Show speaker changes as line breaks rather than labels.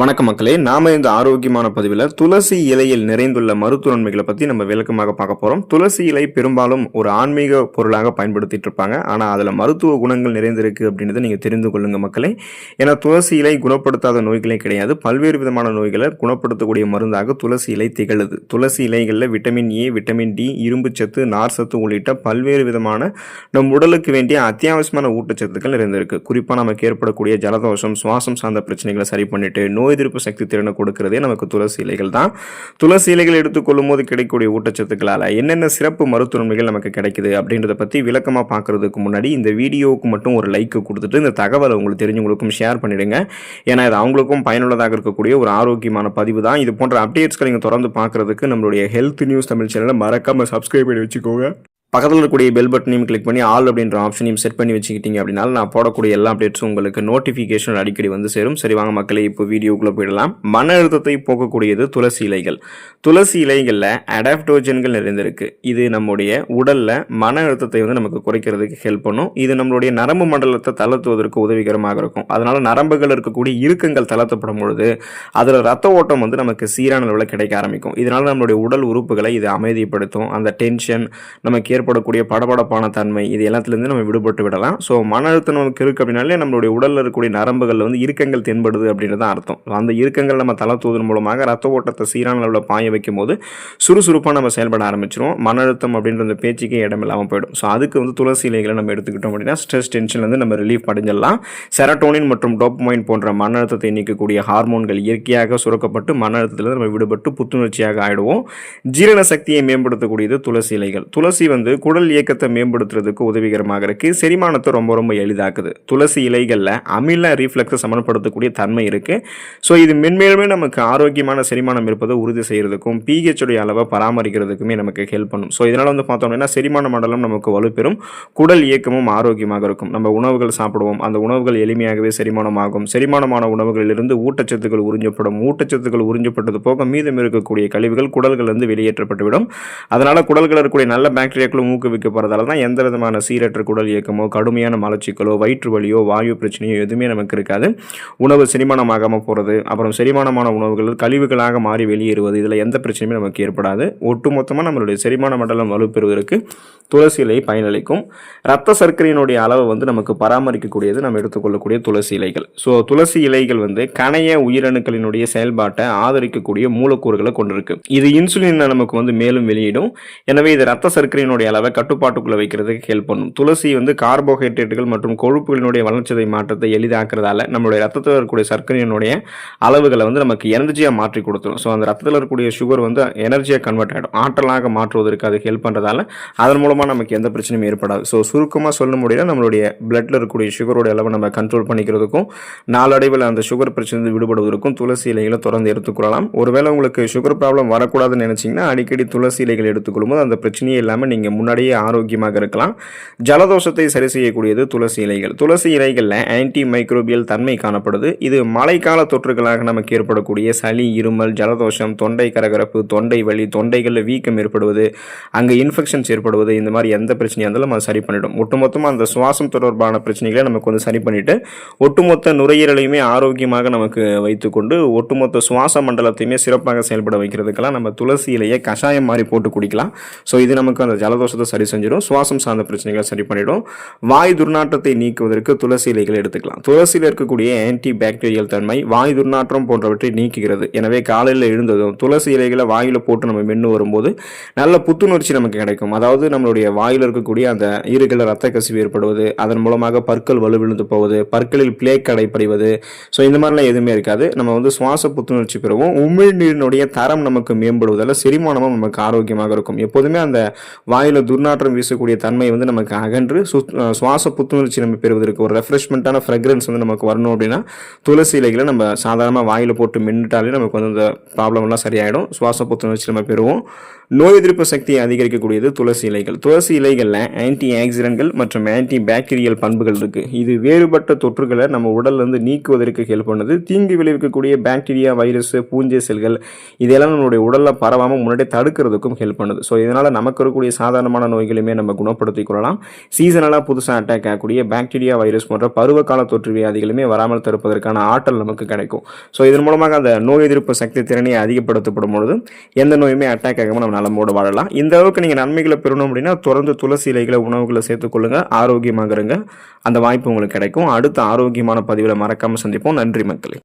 வணக்கம் மக்களே. நாம இந்த ஆரோக்கியமான பதிவில் துளசி இலையில் நிறைந்துள்ள மருத்துவ நன்மைகளை பற்றி நம்ம விளக்கமாக பார்க்க போகிறோம் துளசி இலை பெரும்பாலும் ஒரு ஆன்மீக பொருளாக பயன்படுத்திட்டு இருப்பாங்க. ஆனால் அதில் மருத்துவ குணங்கள் நிறைந்திருக்கு அப்படின்றத நீங்கள் தெரிந்து கொள்ளுங்க மக்களே. ஏன்னா துளசி இலை குணப்படுத்தாத நோய்களே கிடையாது. பல்வேறு விதமான நோய்களை குணப்படுத்தக்கூடிய மருந்தாக துளசி இலை திகழுது. துளசி இலைகளில் விட்டமின் ஏ விட்டமின் டி இரும்பு சத்து நார் சத்து உள்ளிட்ட பல்வேறு விதமான நம் உடலுக்கு வேண்டிய அத்தியாவசியமான ஊட்டச்சத்துக்கள் நிறைந்திருக்கு. குறிப்பாக நமக்கு ஏற்படக்கூடிய ஜலதோஷம் சுவாசம் சார்ந்த பிரச்சனைகளை சரி பண்ணிட்டு நோய் எதிர்ப்பு சக்தி திறனை கொடுக்கிறதே நமக்கு துளசி இலைகள் தான். துளசி இலைகள் எடுத்துக்கொள்ளும் போது கிடைக்கக்கூடிய ஊட்டச்சத்துக்களால் என்னென்ன சிறப்பு மருத்துவன்மைகள் நமக்கு கிடைக்குது அப்படின்றத பற்றி விளக்கமாக பார்க்கறதுக்கு முன்னாடி இந்த வீடியோவுக்கு மட்டும் ஒரு லைக் கொடுத்துட்டு இந்த தகவலை உங்களுக்கு தெரிஞ்சவங்களுக்கும் ஷேர் பண்ணிடுங்க. ஏன்னா இது அவங்களுக்கும் பயனுள்ளதாக இருக்கக்கூடிய ஒரு ஆரோக்கியமான பதிவு தான். இது போன்ற அப்டேட்ஸ்களை நீங்கள் தொடர்ந்து பார்க்குறதுக்கு நம்மளுடைய ஹெல்த் நியூஸ் தமிழ் சேனலை மறக்காமல் சப்ஸ்கிரைப் பண்ணி வச்சுக்கோங்க. பக்கத்தில் இருக்கக்கூடிய பெல் பட்டனையும் கிளிக் பண்ணி ஆல் அப்படின்ற ஆப்ஷனையும் செட் பண்ணி வச்சுக்கிட்டீங்க அப்படின்னா நான் போடக்கூடிய எல்லா அப்டேட்ஸும் உங்களுக்கு நோட்டிஃபிகேஷன் அடிக்கடி வந்து சேரும். சரி வாங்க மக்களே இப்போ வீடியோக்குள்ளே போயிடலாம். மன அழுத்தத்தை போக்கக்கூடியது துளசி இலைகள். துளசி இலைகளில் அடாப்டோஜன்கள் நிறைந்திருக்கு. இது நம்முடைய உடலில் மன அழுத்தத்தை வந்து நமக்கு குறைக்கிறதுக்கு ஹெல்ப் பண்ணும். இது நம்மளுடைய நரம்பு மண்டலத்தை தளர்த்துவதற்கு உதவிகரமாக இருக்கும். அதனால் நரம்புகள் இருக்கக்கூடிய இறுக்கங்கள் தளர்த்தப்படும் பொழுது அதில் ரத்த ஓட்டம் வந்து நமக்கு சீரான அளவில் கிடைக்க ஆரம்பிக்கும். இதனால் நம்மளுடைய உடல் உறுப்புகளை இது அமைதிப்படுத்தும். அந்த டென்ஷன் நமக்கு ஏற்படக்கூடிய படபடப்பான தன்மை இது எல்லாத்துலேருந்து நம்ம விடுபட்டு விடலாம். ஸோ மன அழுத்தம் நமக்கு இருக்குது அப்படின்னாலே நம்மளுடைய உடலில் இருக்கக்கூடிய நரம்புகளில் வந்து இறுக்கங்கள் தென்படுது அப்படின்றது தான் அர்த்தம் அந்த இறுக்கங்கள் நம்ம தளர்த்துவதன் மூலமாக ரத்த ஓட்டத்தை சீரான அளவில் பாய வைக்கும் போது சுறுசுறுப்பாக நம்ம செயல்பட ஆரம்பிச்சிரும் மன அழுத்தம் அப்படின்ற அந்த பேச்சுக்கே இடம் இல்லாமல் போயிடும். ஸோ அதுக்கு வந்து துளசி இலைகளை நம்ம எடுத்துக்கிட்டோம் அப்படின்னா ஸ்ட்ரெஸ் டென்ஷன்லேருந்து நம்ம ரிலீஃப் அடைஞ்சிடலாம். செரட்டோனின் மற்றும் டோப்மைன் போன்ற மன அழுத்தத்தை நீக்கக்கூடிய ஹார்மோன்கள் இயற்கையாக சுரக்கப்பட்டு மன அழுத்தத்தில் நம்ம விடுபட்டு புத்துணர்ச்சியாக ஆகிடுவோம் ஜீரண சக்தியை மேம்படுத்தக்கூடியது துளசி இலைகள். துளசி வந்து குடல் இயக்கத்தை மேம்படுத்துறதுக்கு உதவிகரமாக இருக்கு. செரிமானத்தை ரொம்ப ரொம்ப எளிதாக்குது. துளசி இலைகளில் அமில ரீஃப்ளக்ஸை சமன்படுத்தக்கூடிய தன்மை இருக்கு. ஸோ இது மென்மேலுமே நமக்கு ஆரோக்கியமான செரிமானம் இருப்பதை உறுதி செய்கிறதுக்கும் பிஹெச்சுடைய அளவை பராமரிக்கிறதுக்குமே நமக்கு ஹெல்ப் பண்ணும். ஸோ இதனால் வந்து பார்த்தோம் அப்படின்னா செரிமான மண்டலம் நமக்கு வலுப்பெறும். குடல் இயக்கமும் ஆரோக்கியமாக இருக்கும். நம்ம உணவுகள் சாப்பிடுவோம். அந்த உணவுகள் எளிமையாகவே செரிமானமாகும். செரிமானமான உணவுகளிலிருந்து ஊட்டச்சத்துக்கள் உறிஞ்சப்படும். ஊட்டச்சத்துக்கள் உறிஞ்சப்பட்டது போக மீதம் இருக்கக்கூடிய கழிவுகள் குடல்களிலிருந்து வெளியேற்றப்பட்டுவிடும். அதனால் குடல்கள் இருக்கக்கூடிய நல்ல பாக்டீரியாக்களும் ஊக்குவிக்கப்படுறதால தான் எந்த விதமான சீரற்ற குடல் இயக்கமோ கடுமையான மலச்சிக்கலோ வயிற்று வலியோ வாயு பிரச்சனையோ எதுவுமே நமக்கு இருக்காது. உணவு செரிமானமாகாமல் போகிறது அப்புறம் செரிமானமான உணவுகள் கழிவுகளாக மாறி வெளியேறுவது இதில் எந்த பிரச்சனையுமே நமக்கு ஏற்படாது. ஒட்டுமொத்தமாக நம்மளுடைய செரிமான மண்டலம் வலுப்பெறுவதற்கு துளசி இலை பயனளிக்கும். ரத்த சர்க்கரையினுடைய அளவை வந்து நமக்கு பராமரிக்கக்கூடியது நம்ம எடுத்துக்கொள்ளக்கூடிய துளசி இலைகள். ஸோ துளசி இலைகள் வந்து கணைய உயிரணுக்களினுடைய செயல்பாட்டை ஆதரிக்கக்கூடிய மூலக்கூறுகளை கொண்டிருக்கு. இது இன்சுலினை நமக்கு வந்து மேலும் வெளியிடும். எனவே இது ரத்த சர்க்கரையினுடைய அளவை கட்டுப்பாட்டுக்குள்ளே வைக்கிறதுக்கு ஹெல்ப் பண்ணும். துளசி வந்து கார்போஹைட்ரேட்டுகள் மற்றும் கொழுப்புகளினுடைய வளர்ச்சிதை மாற்றத்தை எளிதாக்குறதால நம்மளுடைய ரத்தத்தில் இருக்கக்கூடிய சர்க்கரையினுடைய அளவுகளை வந்து நமக்கு எனர்ஜியாக மாற்றி கொடுத்துரும். ஸோ அந்த ரத்தத்தில் இருக்கக்கூடிய சுகர் வந்து எனர்ஜியாக கன்வெர்ட் ஆகிடும் ஆற்றலாக மாற்றுவதற்கு அது ஹெல்ப் பண்ணுறதால அதன் மூலமாக நமக்கு எந்த பிரச்சனையும் ஏற்படாது. ஸோ சுருக்கமாக சொல்ல முடியல நம்மளுடைய பிளட்டில் இருக்கக்கூடிய சுகரோட அளவை நம்ம கண்ட்ரோல் பண்ணிக்கிறதுக்கும் நாளடைவில் அந்த சுகர் பிரச்சனை விடுபடுவதற்கும் துளசி இலைகளை தொடர்ந்து எடுத்துக்கொள்ளலாம் ஒருவேளை உங்களுக்கு சுகர் ப்ராப்ளம் வரக்கூடாதுன்னு நினச்சிங்கன்னா அடிக்கடி துளசி இலைகள் எடுத்துக்கொள்ளும்போது அந்த பிரச்சனையே இல்லாமல் நீங்கள் முன்னாடியே ஆரோக்கியமாக இருக்கலாம். ஜலதோஷத்தை சரி செய்யக்கூடியது துளசி இலைகள். துளசி இலைகளில் ஆன்டி மைக்ரோபியல் தன்மை காணப்படுது. இது மழைக்கால தொற்றுகளாக நமக்கு ஏற்படக்கூடிய சளி இருமல் ஜலதோஷம் தொண்டை கரகரப்பு தொண்டை வலி தொண்டைகளில் வீக்கம் ஏற்படுவது அங்கே இன்ஃபெக்ஷன்ஸ் ஏற்படுவது இந்த மாதிரி எந்த பிரச்சனையாக இருந்தாலும் அது சரி பண்ணிடும். ஒட்டுமொத்தமாக அந்த சுவாசம் தொடர்பான பிரச்சனைகளை நமக்கு வந்து சரி பண்ணிட்டு ஒட்டுமொத்த நுரையீரலையுமே ஆரோக்கியமாக நமக்கு வைத்துக்கொண்டு ஒட்டுமொத்த சுவாச மண்டலத்தையுமே சிறப்பாக செயல்பட வைக்கிறதுக்கெல்லாம் நம்ம துளசி இலையை கஷாயம் மாதிரி போட்டு குடிக்கலாம். ஸோ இது நமக்கு அந்த ஜலதோஷம் ஜலதோஷத்தை சரி செஞ்சிடும் சுவாசம் சார்ந்த பிரச்சனைகளை சரி பண்ணிடும். வாய் துர்நாற்றத்தை நீக்குவதற்கு துளசி இலைகளை எடுத்துக்கலாம். துளசியில் இருக்கக்கூடிய ஆன்டி பாக்டீரியல் தன்மை வாய் துர்நாற்றம் போன்றவற்றை நீக்குகிறது. எனவே காலையில் எழுந்ததும் துளசி இலைகளை வாயில் போட்டு நம்ம மென்று வரும்போது நல்ல புத்துணர்ச்சி நமக்கு கிடைக்கும். அதாவது நம்மளுடைய வாயில் இருக்கக்கூடிய அந்த ஈறுகளில் ரத்த கசிவு ஏற்படுவது அதன் மூலமாக பற்கள் வலுவிழுந்து போவது பற்களில் பிளேக் அடைப்படைவது ஸோ இந்த மாதிரிலாம் எதுவுமே இருக்காது. நம்ம வந்து சுவாச புத்துணர்ச்சி பெறுவோம். உமிழ்நீரினுடைய தரம் நமக்கு மேம்படுவதால் செரிமானமும் நமக்கு ஆரோக்கியமாக இருக்கும். எப்போதுமே அந்த வாயில் துர்நாற்றம் வீசக்கூடிய தன்மை வந்து நமக்கு அகன்று சு- சுவாச புத்துணர்ச்சி நம்ம பெறுவதற்கு ஒரு ரெஃப்ரெஷ்மெண்ட்டான ஃப்ரெக்ரன்ஸ் வந்து நமக்கு வரணும் அப்படின்னா துளசி இலைகளை நம்ம சாதாரணமாக வாயில் போட்டு மின்னுட்டாலே நமக்கு வந்து அந்த ப்ராப்ளம்லாம் சரியாயிடும். சுவாச புத்துணர்ச்சி நம்ம பெறுவோம். நோய் எதிர்ப்பு சக்தியை அதிகரிக்கக்கூடியது துளசி இலைகள். துளசி இலைகளில் ஆன்டி ஆக்சிடென்ட்கள் மற்றும் ஆன்டி பாக்டீரியல் பண்புகள் இருக்குது இது வேறுபட்ட தொற்றுகளை நம்ம உடல்லேருந்து நீக்குவதற்கு ஹெல்ப் பண்ணுது. தீங்கு விளைவிக்கக்கூடிய பாக்டீரியா வைரஸ் பூஞ்சை செல்கள் இதெல்லாம் நம்மளுடைய உடலில் பரவாமல் முன்னாடியே தடுக்கிறதுக்கும் ஹெல்ப் பண்ணுது. ஸோ இதனால் நமக்கு இருக்கக்கூடிய சாதாரண சாதாரணமான நோய்களையுமே நம்ம குணப்படுத்திக் கொள்ளலாம். சீசனலாக புதுசாக அட்டாக் ஆகக்கூடிய பாக்டீரியா வைரஸ் போன்ற பருவகால தொற்று வியாதிகளுமே வராமல் தடுப்பதற்கான ஆற்றல் நமக்கு கிடைக்கும். ஸோ இதன் மூலமாக அந்த நோய் எதிர்ப்பு சக்தி திறனை அதிகப்படுத்தப்படும் பொழுது எந்த நோயுமே அட்டாக் ஆகாமல் நம்ம நலமோடு வாழலாம். இந்த அளவுக்கு நீங்கள் நன்மைகளை பெறணும் அப்படின்னா தொடர்ந்து துளசி இலைகளை உணவுகளை சேர்த்துக்கொள்ளுங்க ஆரோக்கியமாக இருங்க அந்த வாய்ப்பு உங்களுக்கு கிடைக்கும். அடுத்த ஆரோக்கியமான பதிவில் மறக்காமல் சந்திப்போம். நன்றி மக்களே.